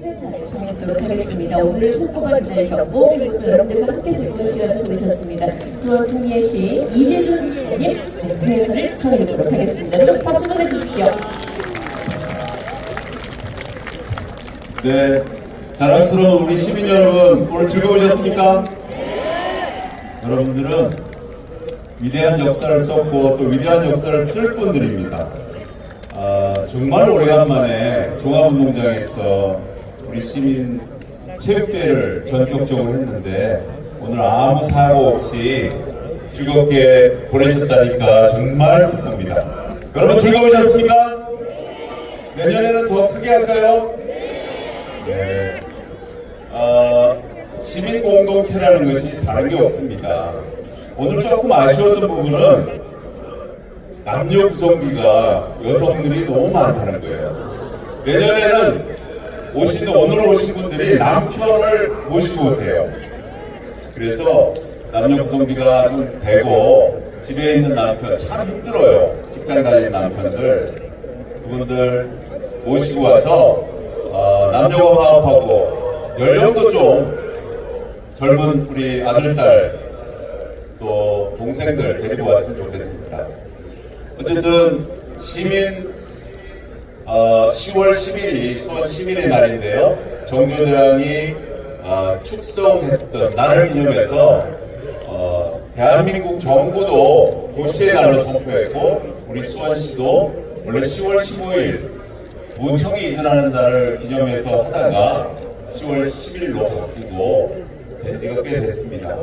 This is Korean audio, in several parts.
회사를 정해보도록 하겠습니다. 오늘 손꼽아 기다리셨고 그리고 또 여러분들과 함께 즐거운 시간을 보내셨습니다. 수원 통예시 이재준 시장님 회사를 정해보도록 하겠습니다. 여러분 박수 보내주십시오. 네, 자랑스러운 우리 시민 여러분 오늘 즐거우셨습니까? 여러분들은 위대한 역사를 썼고 또 위대한 역사를 쓸 분들입니다. 아, 정말 오래간만에 종합운동장에서 우리 시민 체육대회를 전격적으로 했는데 오늘 아무 사고 없이 즐겁게 보내셨다니까 정말 기쁩니다. 여러분 즐거우셨습니까? 내년에는 더 크게 할까요? 네. 어, 시민 공동체라는 것이 다른 게 없습니다. 오늘 조금 아쉬웠던 부분은 남녀 구성비가 여성들이 너무 많다는 거예요. 내년에는 오신 오늘 오신 분들이 남편을 모시고 오세요. 그래서 남녀 구성비가 좀 되고 집에 있는 남편 참 힘들어요. 직장 다니는 남편들 그분들 모시고 와서 어, 남녀가 화합하고 연령도 좀 젊은 우리 아들 딸 또 동생들 데리고 왔으면 좋겠습니다. 어쨌든 시민 어, 10월 10일이 수원 시민의 날인데요. 정조대왕이 어, 축성했던 날을 기념해서 어, 대한민국 정부도 도시의 날로 선포했고 우리 수원시도 원래 10월 15일 도청이 이전하는 날을 기념해서 하다가 10월 10일로 바뀌고 된 지가 꽤 됐습니다.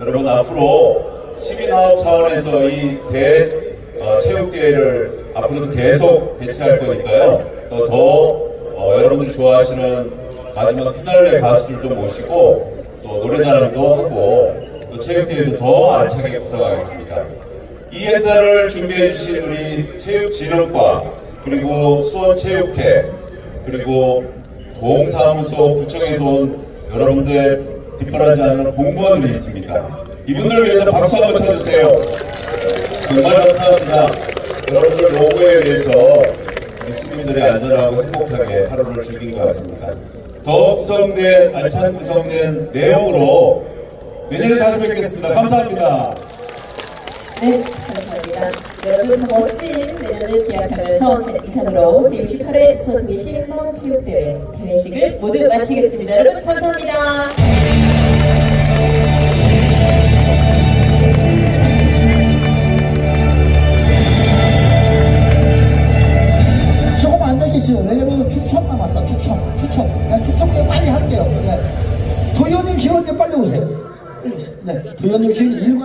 여러분 앞으로 시민화합 차원에서 이 대, 어, 체육대회를 앞으로도 계속 개최할 거니까요. 또 더 어, 여러분들이 좋아하시는 마지막 피날레 가수들도 모시고 또 노래자랑도 하고 또 체육대회도 더 알차게 구성하겠습니다. 이 행사를 준비해 주신 우리 체육진흥과 그리고 수원체육회 그리고 동사무소 구청에서 온 여러분들 뒷바라지 하는 공무원들이 있습니다. 이분들을 위해서 박수 한번 쳐주세요. 정말 감사합니다. 여러분들 노고에 의해서 우리 시민들이 안전하고 행복하게 하루를 즐긴 것 같습니다. 더 구성된 알찬 구성된 내용으로 내년에 다시 뵙겠습니다. 감사합니다. 네, 감사합니다. 여러분 더 멋진 내년을 기약하면서 제 이상으로 제68회 수원통예시 행방체육대회 대회식을 모두 마치겠습니다. 여러분 감사합니다. 때 빨리 할게요. 네. 도현님 시원님 빨리 오세요. 빨리 오세요. 네. 도현님 시원 일